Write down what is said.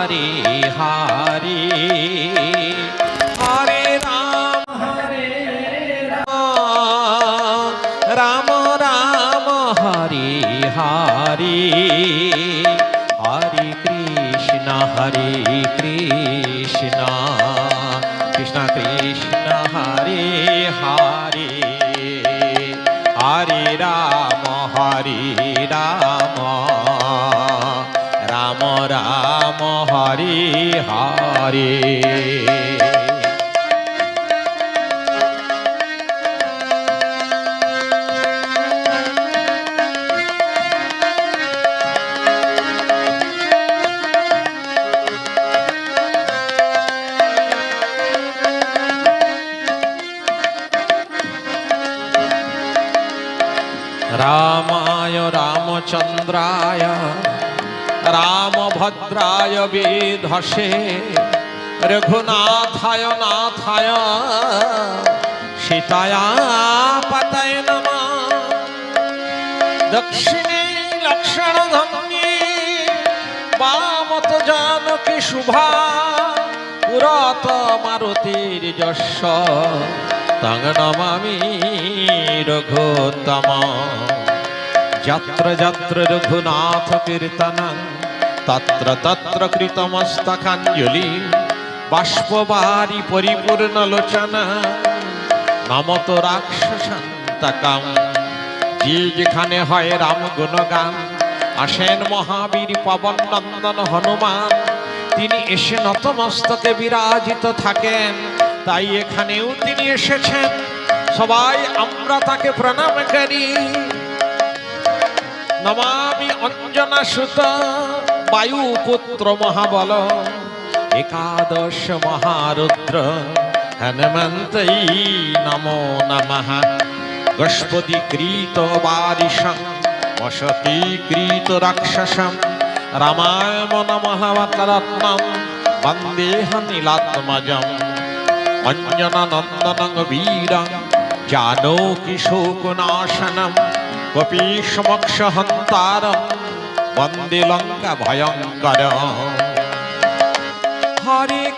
হরে হরে। হরে রাম হরে রাম। রাম হরে হরে। হরে কৃষ্ণ হরে কৃষ্ণ। কৃষ্ণ কৃষ্ণ, হরে হরে। হরে রাম, হরে হরে রামায় রামচন্দ্রায় রামভদ্রায় বেধসে রঘুনাথায় নাথায় সীতায়া পতয় নম দক্ষিণে লক্ষণধন্যে বামত জানকী শুভা পুরত মারুতির যশ তং নমামি রঘুত্তম যত্র যত্র রঘুনাথ কীর্তনং তত্র তত্র কৃতমস্তকাঞ্জলি বাষ্পবারি পরিপূর্ণ লোচনা নমত রাক্ষসান্তকাম। যে যেখানে হয় রাম গুণগান। আসেন মহাবীর পবন নন্দন হনুমান। তিনি এসে নতমস্তকে বিরাজিত থাকেন। তাই এখানেও তিনি এসেছেন। সবাই আমরা তাকে প্রণাম করি। নমামি অঞ্জনা সুত বায়ু পুত্র মহাবল। একাদশ মহারুদ্র হনুমন্তই নমো নমঃ গষ্পতি কৃত বারিশং বসতি কৃত রাক্ষসম রামায়ণ মহাবতরত্নম বন্দেহ নীলাত্মজম অঞ্জনা নন্দনং বীরং জানকী শোকনাশনম কপীসমক্ষ হন্তারম বন্দে লঙ্কা ভয়ঙ্কর